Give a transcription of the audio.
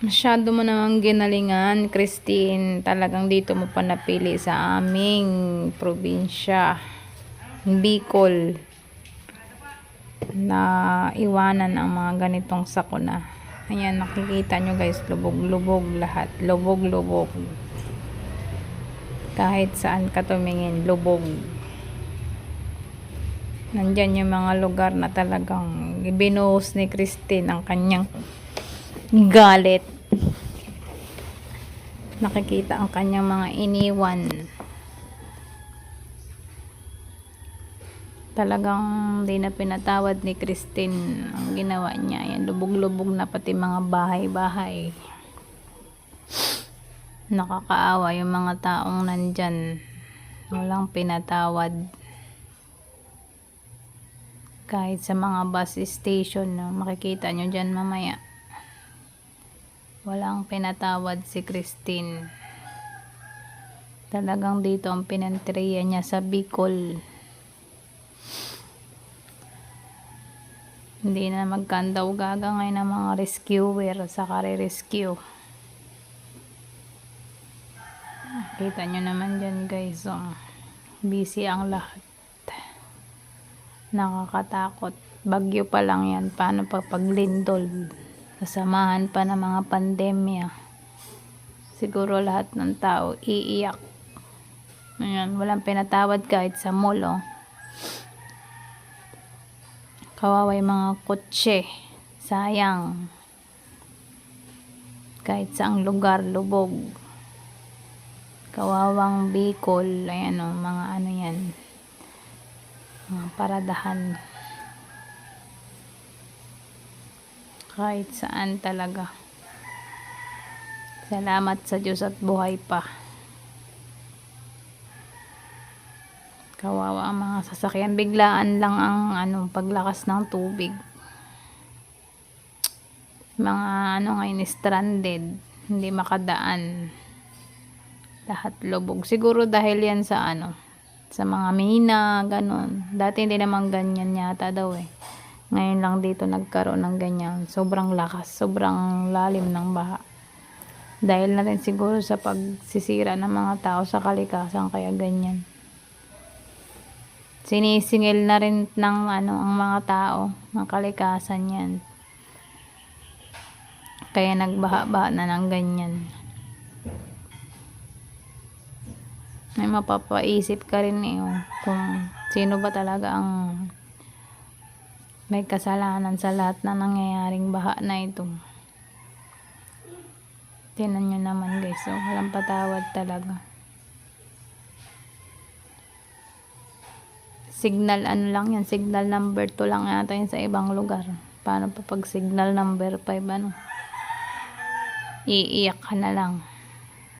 Masyado mo namang ginalingan, Christine. Talagang dito mo pa napili sa aming probinsya. Bicol. Na iwanan ang mga ganitong sakuna. Ayan, nakikita nyo guys, lubog-lubog lahat. Lubog-lubog. Kahit saan ka tumingin, lubog. Nandyan yung mga lugar na talagang binuhos ni Christine ang kanyang galit. Nakikita ang kanyang mga iniwan. Talagang di na pinatawad ni Christine ang ginawa niya. Yan, lubog-lubog na pati mga bahay-bahay. Nakakaawa yung mga taong nandyan. Walang pinatawad. Kahit sa mga bus station, no, makikita nyo dyan mamaya. Walang pinatawad si Christine. Talagang dito ang pinantriya niya sa Bicol. Hindi na magkandaw gaga ngayon ng mga rescuer sa kare-rescue. Kita nyo naman dyan guys. Oh. Busy ang lahat. Nakakatakot. Bagyo pa lang yan. Paano pa paglindol? Kasamahan pa ng mga pandemya. Siguro lahat ng tao iiyak. Ayan, walang pinatawad kahit sa mall, oh. Mga kotse. Sayang. Kahit saang lugar, lubog. Kawawang Bicol. Ayan, oh, mga ano yan. Mga paradahan. Kahit saan talaga. Salamat sa Diyos at buhay pa. Kawawa ang mga sasakyan. Biglaan lang ang ano, paglakas ng tubig. Mga ano ngayon, stranded. Hindi makadaan. Lahat lubog. Siguro dahil yan sa ano, sa mga mina, ganun. Dati hindi naman ganyan yata daw eh. Ngayon lang dito nagkaroon ng ganyan. Sobrang lakas, sobrang lalim ng baha. Dahil na rin siguro sa pagsisira ng mga tao sa kalikasan kaya ganyan. Sinisingil na rin ng ano ang mga tao ng kalikasan yan. Kaya nagbaha-baha na ng ganyan. May mapapaisip ka rin eh oh, kung sino ba talaga ang may kasalanan sa lahat na nangyayaring baha na ito. Tinan nyo naman guys, so walang patawad talaga. Signal ano lang yan, signal number 2 lang yata yun sa ibang lugar. Paano pa pag signal number 5 ano? Iiyak ka na lang.